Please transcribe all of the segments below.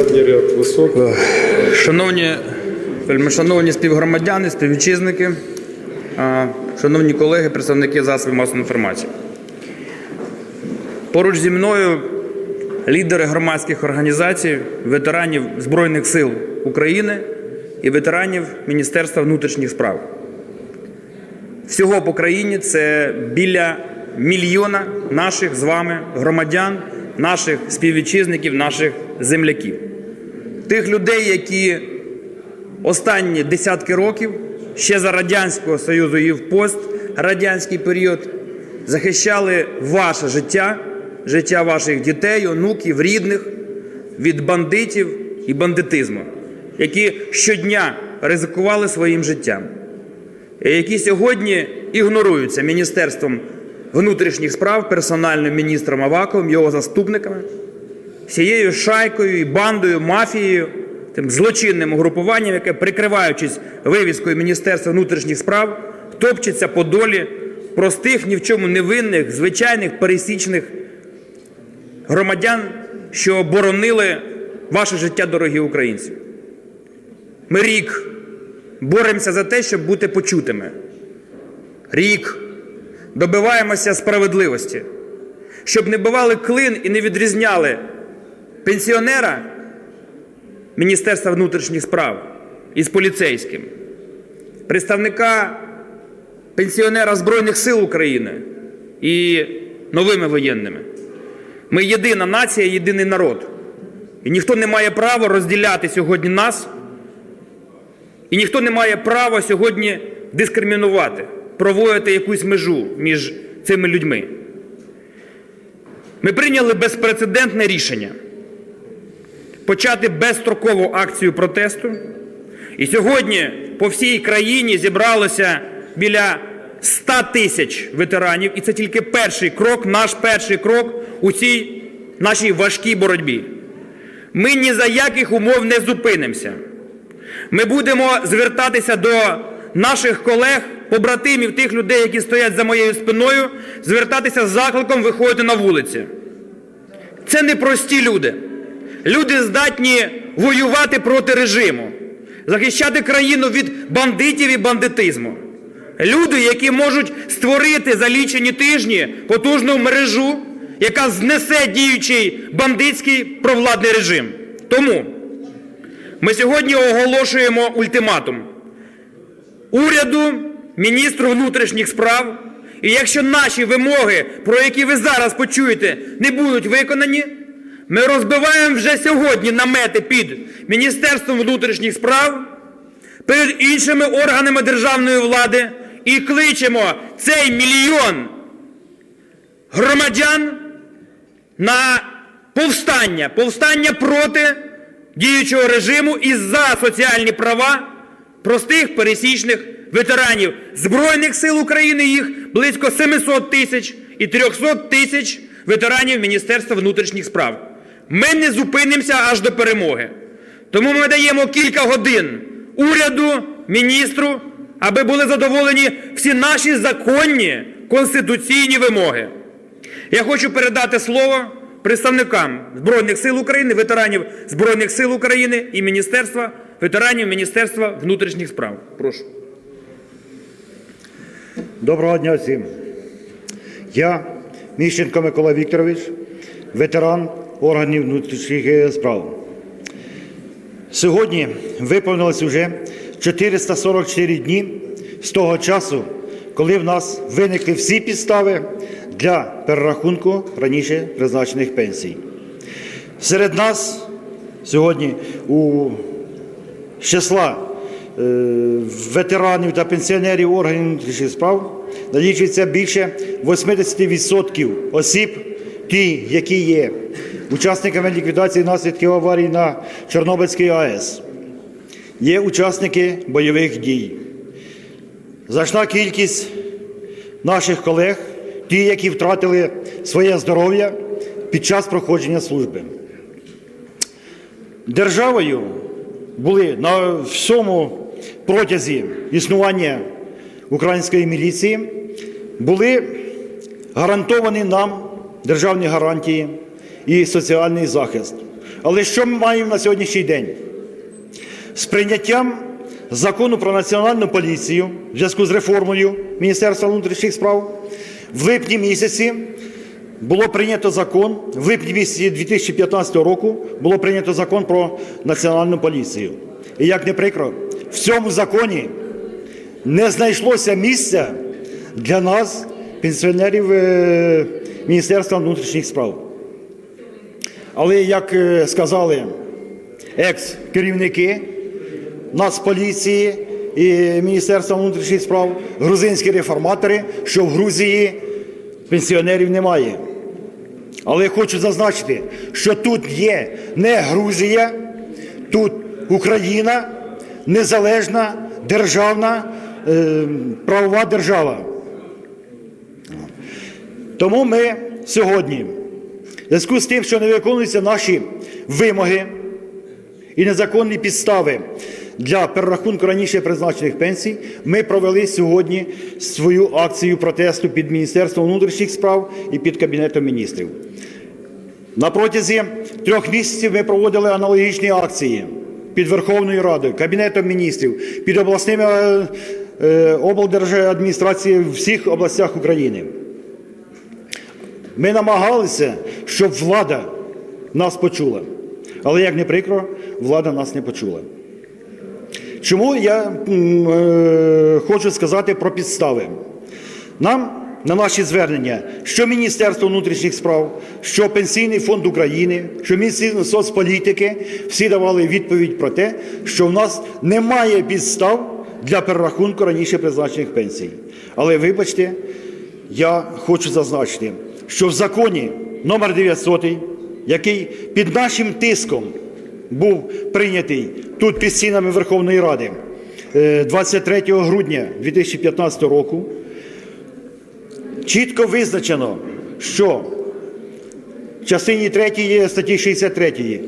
Задній ряд високий. Шановні, шановні співгромадяни, співвітчизники, шановні колеги, представники засобів масової інформації. Поруч зі мною лідери громадських організацій, ветеранів Збройних сил України і ветеранів Міністерства внутрішніх справ. Всього по країні це біля мільйона наших з вами громадян, наших співвітчизників, наших земляків тих людей, які останні десятки років ще за Радянського Союзу і в пострадянський період захищали ваше життя, життя ваших дітей, онуків, рідних від бандитів і бандитизму, які щодня ризикували своїм життям, і які сьогодні ігноруються Міністерством внутрішніх справ, персональним міністром Аваковим, його заступниками всією шайкою і бандою, мафією, тим злочинним угрупуванням, яке, прикриваючись вивіскою Міністерства внутрішніх справ, топчеться по долі простих, ні в чому не винних, звичайних пересічних громадян, що боронили ваше життя, дорогі українці. Ми рік боремося за те, щоб бути почутими. Рік добиваємося справедливості, щоб не бивали клин і не відрізняли пенсіонера Міністерства внутрішніх справ із поліцейським, представника пенсіонера Збройних сил України і новими воєнними. Ми єдина нація, єдиний народ. І ніхто не має права розділяти сьогодні нас, і ніхто не має права сьогодні дискримінувати, проводити якусь межу між цими людьми. Ми прийняли безпрецедентне рішення почати безстрокову акцію протесту. І сьогодні по всій країні зібралося біля 100 тисяч ветеранів. І це тільки перший крок, наш перший крок у цій нашій важкій боротьбі. Ми ні за яких умов не зупинимося. Ми будемо звертатися до наших колег, побратимів, тих людей, які стоять за моєю спиною, звертатися з закликом виходити на вулиці. Це не прості люди. Люди здатні воювати проти режиму, захищати країну від бандитів і бандитизму. Люди, які можуть створити за лічені тижні потужну мережу, яка знесе діючий бандитський провладний режим. Тому ми сьогодні оголошуємо ультиматум уряду, міністру внутрішніх справ. І якщо наші вимоги, про які ви зараз почуєте, не будуть виконані, ми розбиваємо вже сьогодні намети під Міністерством внутрішніх справ, перед іншими органами державної влади і кличемо цей мільйон громадян на повстання, повстання проти діючого режиму і за соціальні права простих пересічних ветеранів Збройних сил України, їх близько 700 тисяч і 300 тисяч ветеранів Міністерства внутрішніх справ. Ми не зупинимося аж до перемоги. Тому ми даємо кілька годин уряду, міністру, аби були задоволені всі наші законні конституційні вимоги. Я хочу передати слово представникам Збройних сил України, ветеранів Збройних сил України і Міністерства ветеранів Міністерства внутрішніх справ. Прошу. Доброго дня всім. Я Міщенко Микола Вікторович, ветеран органів внутрішніх справ. Сьогодні виповнилось вже 444 дні з того часу, коли в нас виникли всі підстави для перерахунку раніше призначених пенсій. Серед нас сьогодні у числа е, ветеранів та пенсіонерів органів внутрішніх справ налічується більше 80% осіб, ті, які є учасниками ліквідації наслідків аварії на Чорнобильській АЕС, є учасники бойових дій. Значна кількість наших колег, ті, які втратили своє здоров'я під час проходження служби. Державою були на всьому протязі існування української міліції, були гарантовані нам державні гарантії і соціальний захист. Але що ми маємо на сьогоднішній день? З прийняттям закону про національну поліцію в зв'язку з реформою Міністерства внутрішніх справ в липні місяці було прийнято закон, в липні місяці 2015 року було прийнято закон про національну поліцію. І як не прикро, в цьому законі не знайшлося місця для нас, пенсіонерів Міністерства внутрішніх справ. Але як е, сказали екс-керівники Нацполіції і Міністерства внутрішніх справ, грузинські реформатори, що в Грузії пенсіонерів немає. Але хочу зазначити, що тут є не Грузія, тут Україна, незалежна державна е, правова держава. Тому ми сьогодні, в зв'язку з тим, що не виконуються наші вимоги і незаконні підстави для перерахунку раніше призначених пенсій, ми провели сьогодні свою акцію протесту під Міністерством внутрішніх справ і під Кабінетом міністрів. На протязі трьох місяців ми проводили аналогічні акції під Верховною Радою, Кабінетом міністрів, під обласними е, е, облдержадміністраціями в всіх областях України. Ми намагалися, щоб влада нас почула. Але як не прикро, влада нас не почула. Чому я е, хочу сказати про підстави? Нам на наші звернення, що Міністерство внутрішніх справ, що Пенсійний фонд України, що Міністерство соцполітики, всі давали відповідь про те, що в нас немає підстав для перерахунку раніше призначених пенсій. Але вибачте, я хочу зазначити, що в законі номер 900, який під нашим тиском був прийнятий тут під стінами Верховної Ради е, 23 грудня 2015 року, чітко визначено, що в частині 3 статті 63,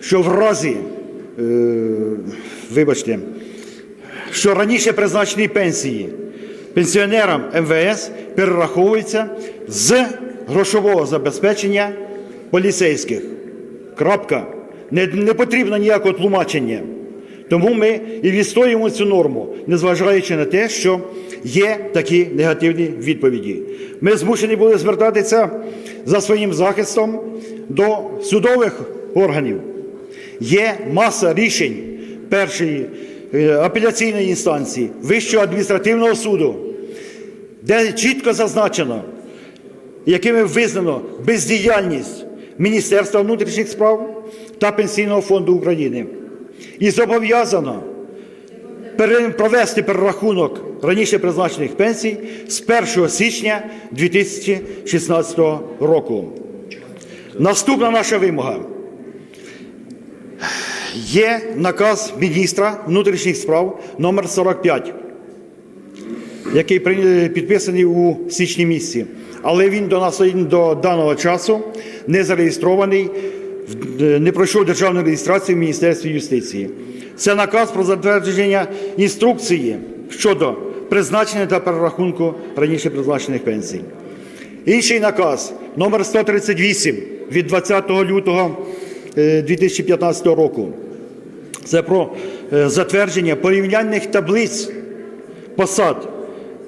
що в разі, е, вибачте, що раніше призначені пенсії пенсіонерам МВС перераховуються з грошового забезпечення поліцейських. Крапка. Не, не потрібно ніякого тлумачення. Тому ми і відстоюємо цю норму, незважаючи на те, що є такі негативні відповіді. Ми змушені були звертатися за своїм захистом до судових органів. Є маса рішень першої апеляційної інстанції, Вищого адміністративного суду, де чітко зазначено, якими визнано бездіяльність Міністерства внутрішніх справ та Пенсійного фонду України. І зобов'язано провести перерахунок раніше призначених пенсій з 1 січня 2016 року. Наступна наша вимога. Є наказ міністра внутрішніх справ номер 45 який підписаний у січні місяці. Але він до нас до даного часу не зареєстрований, е, не пройшов державну реєстрацію в Міністерстві юстиції. Це наказ про затвердження інструкції щодо призначення та перерахунку раніше призначених пенсій. Інший наказ номер 138 від 20 лютого е, 2015 року. Це про е, затвердження порівняльних таблиць посад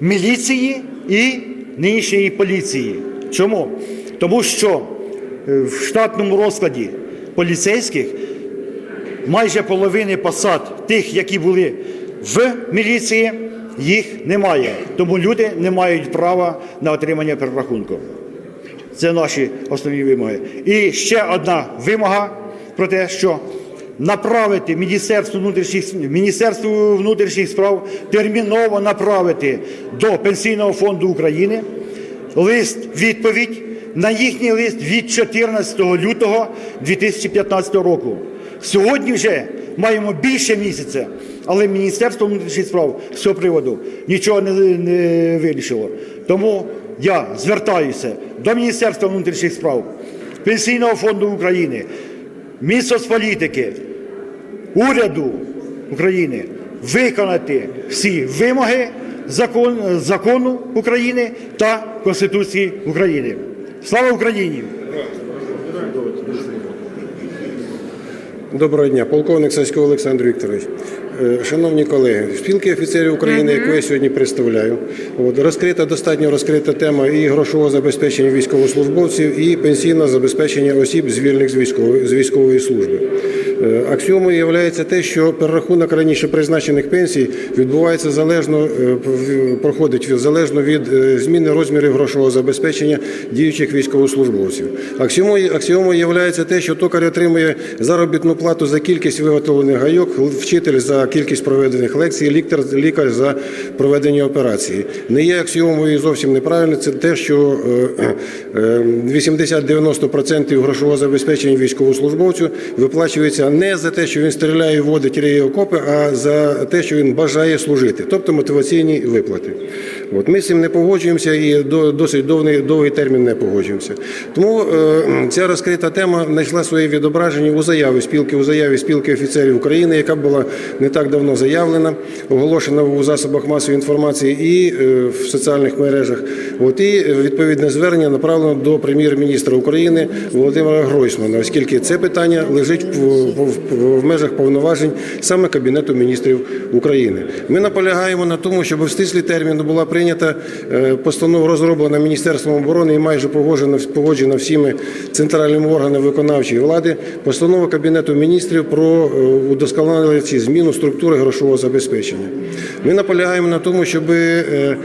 міліції і нинішньої поліції. Чому? Тому що е, в штатному розкладі поліцейських майже половини посад тих, які були в міліції, їх немає. Тому люди не мають права на отримання перерахунку. Це наші основні вимоги. І ще одна вимога про те, що направити Міністерству внутрішніх, Міністерству внутрішніх справ терміново направити до Пенсійного фонду України лист відповідь на їхній лист від 14 лютого 2015 року. Сьогодні вже маємо більше місяця, але Міністерство внутрішніх справ з цього приводу нічого не, не вирішило. Тому я звертаюся до Міністерства внутрішніх справ, Пенсійного фонду України, Мінсоцполітики, уряду України виконати всі вимоги закон, закону України та Конституції України. Слава Україні! Доброго дня, полковник Сасько Олександр Вікторович. Е, Шановні колеги, в спілки офіцерів України, яку я сьогодні представляю, от, розкрита достатньо розкрита тема і грошового забезпечення військовослужбовців, і пенсійного забезпечення осіб, звільнених з військової, з військової служби. Е, Аксіомою є те, що перерахунок раніше призначених пенсій відбувається залежно, е, проходить залежно від е, зміни розмірів грошового забезпечення діючих військовослужбовців. Аксіомою, аксіомою є те, що токар отримує заробітну плату за кількість виготовлених гайок, вчитель за кількість проведених лекцій, лікар, лікар за проведення операції. Не є аксіомою і зовсім неправильно. Це те, що е, е, 80-90% грошового забезпечення військовослужбовцю виплачується не за те, що він стріляє, водить риє окопи, а за те, що він бажає служити, тобто мотиваційні виплати. От ми з цим не погоджуємося і до досить довгий, довгий термін не погоджуємося. Тому е, ця розкрита тема знайшла своє відображення у заяві спілки у заяві спілки офіцерів України, яка була не так давно заявлена, оголошена у засобах масової інформації і е, в соціальних мережах. От і відповідне звернення направлено до прем'єр-міністра України Володимира Гройсмана, оскільки це питання лежить в, в, в межах повноважень саме Кабінету міністрів України. Ми наполягаємо на тому, щоб в стислі терміну була прийнята е, постанова, розроблена Міністерством оборони і майже погоджена, погоджена всіми центральними органами виконавчої влади. Постанова Кабінету міністрів про е, удосконалення зміну структури грошового забезпечення. Ми наполягаємо на тому, щоб е,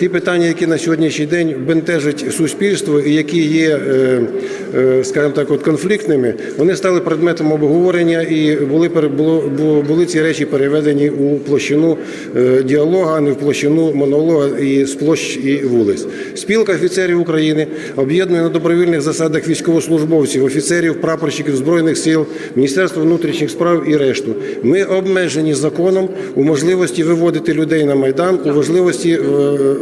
ті питання, які на сьогоднішній день бентежать суспільство і які є, скажімо так, от конфліктними, вони стали предметом обговорення і були було, були ці речі переведені у площину е, діалога, а не в площину монолога і з площ і вулиць. Спілка офіцерів України об'єднує на добровільних засадах військовослужбовців, офіцерів, прапорщиків збройних сил, Міністерства внутрішніх справ і решту. Ми обмежені законом у можливості виводити людей на майдан, у можливості е,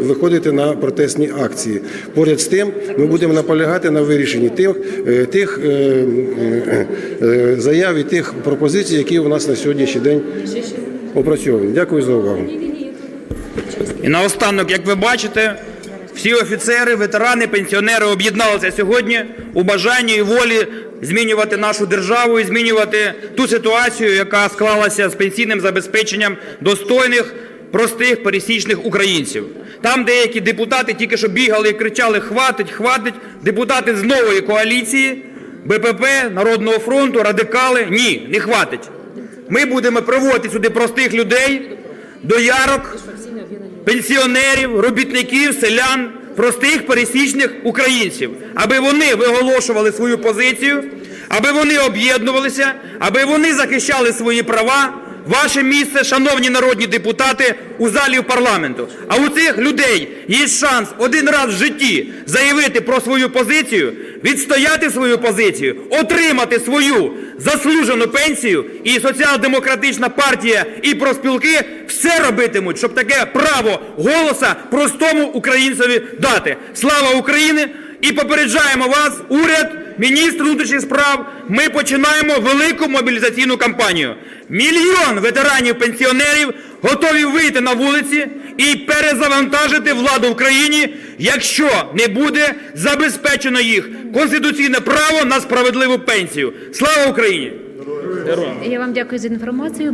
виходити на протестні акції. Поряд з тим, ми будемо наполягати на вирішенні тих, е, тих е, е, е, заяв і тих пропозицій, які у нас на сьогоднішній день опрацьовані. Дякую за увагу. І наостанок, як ви бачите, всі офіцери, ветерани, пенсіонери об'єдналися сьогодні у бажанні і волі змінювати нашу державу і змінювати ту ситуацію, яка склалася з пенсійним забезпеченням достойних, простих, пересічних українців. Там деякі депутати тільки що бігали і кричали Хватить, хватить. Депутати з нової коаліції, БПП, Народного фронту, радикали. Ні, не хватить. Ми будемо приводити сюди простих людей, доярок, пенсіонерів, робітників, селян, простих пересічних українців, аби вони виголошували свою позицію, аби вони об'єднувалися, аби вони захищали свої права. Ваше місце, шановні народні депутати, у залі парламенту. А у цих людей є шанс один раз в житті заявити про свою позицію, відстояти свою позицію, отримати свою заслужену пенсію. І соціал-демократична партія і профспілки все робитимуть, щоб таке право голоса простому українцеві дати. Слава Україні! І попереджаємо вас, уряд, міністр внутрішніх справ. Ми починаємо велику мобілізаційну кампанію. Мільйон ветеранів-пенсіонерів готові вийти на вулиці і перезавантажити владу в країні, якщо не буде забезпечено їх конституційне право на справедливу пенсію. Слава Україні! Я вам дякую за інформацію.